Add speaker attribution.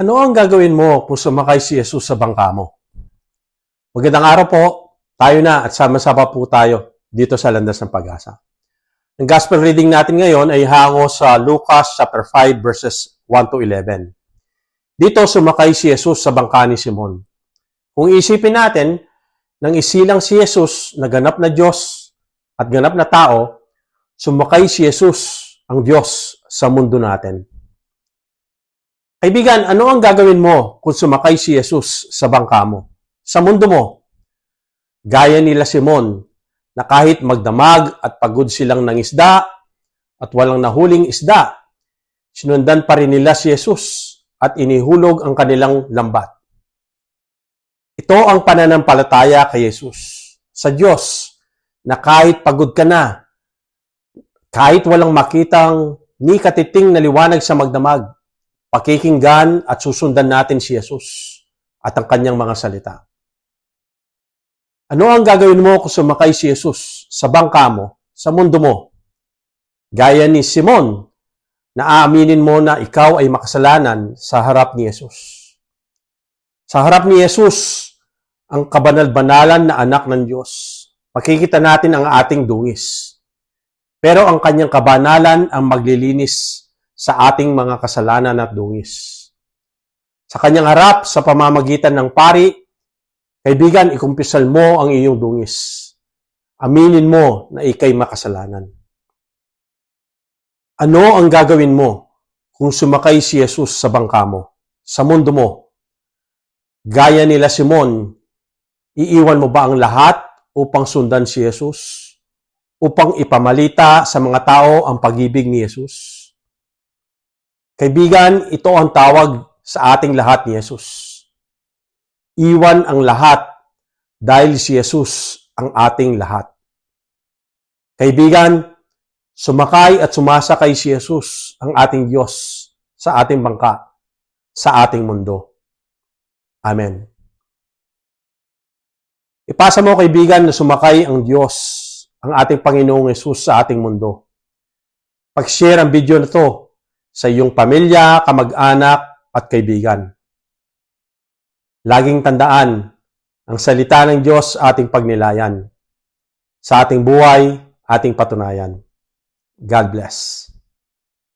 Speaker 1: Ano ang gagawin mo kung sumakay si Jesus sa bangka mo? Magandang araw po. Tayo na at sama-sama po tayo dito sa Landas ng Pag-asa. Ang gospel reading natin ngayon ay hango sa Lucas chapter 5 verses 1 to 11. Dito sumakay si Jesus sa bangka ni Simon. Kung isipin natin, nang isilang si Jesus na ganap na Diyos at ganap na tao, sumakay si Jesus, ang Diyos, sa mundo natin. Kaibigan, ano ang gagawin mo kung sumakay si Jesus sa bangka mo? Sa mundo mo? Gaya nila Simon, na kahit magdamag at pagod silang ng isda at walang nahuling isda, sinundan pa rin nila si Jesus at inihulog ang kanilang lambat. Ito ang pananampalataya kay Jesus sa Diyos na kahit pagod ka na, kahit walang makitang ni katiting na liwanag sa magdamag, pakikinggan at susundan natin si Jesus at ang kanyang mga salita. Ano ang gagawin mo kung sumakay si Jesus sa bangka mo, sa mundo mo? Gaya ni Simon, na aaminin mo na ikaw ay makasalanan sa harap ni Jesus. Sa harap ni Jesus, ang kabanal-banalan na anak ng Diyos. Makikita natin ang ating dungis. Pero ang kanyang kabanalan ang maglilinis sa ating mga kasalanan at dungis. Sa kanyang harap, sa pamamagitan ng pari, kaibigan, ikumpisal mo ang iyong dungis. Aminin mo na ikay makasalanan. Ano ang gagawin mo kung sumakay si Jesus sa bangka mo, sa mundo mo? Gaya nila Simon, iiwan mo ba ang lahat upang sundan si Jesus? Upang ipamalita sa mga tao ang pag-ibig ni Jesus? Kaibigan, ito ang tawag sa ating lahat ni Jesus. Iwan ang lahat dahil si Jesus ang ating lahat. Kaibigan, sumakay at sumasakay si Jesus ang ating Diyos sa ating bangka, sa ating mundo. Amen. Ipasa mo kaibigan na sumakay ang Diyos, ang ating Panginoong Yesus sa ating mundo. Pag-share ang video na to sa iyong pamilya, kamag-anak at kaibigan. Laging tandaan, ang salita ng Diyos ating pagnilayan. Sa ating buhay, ating patunayan. God bless.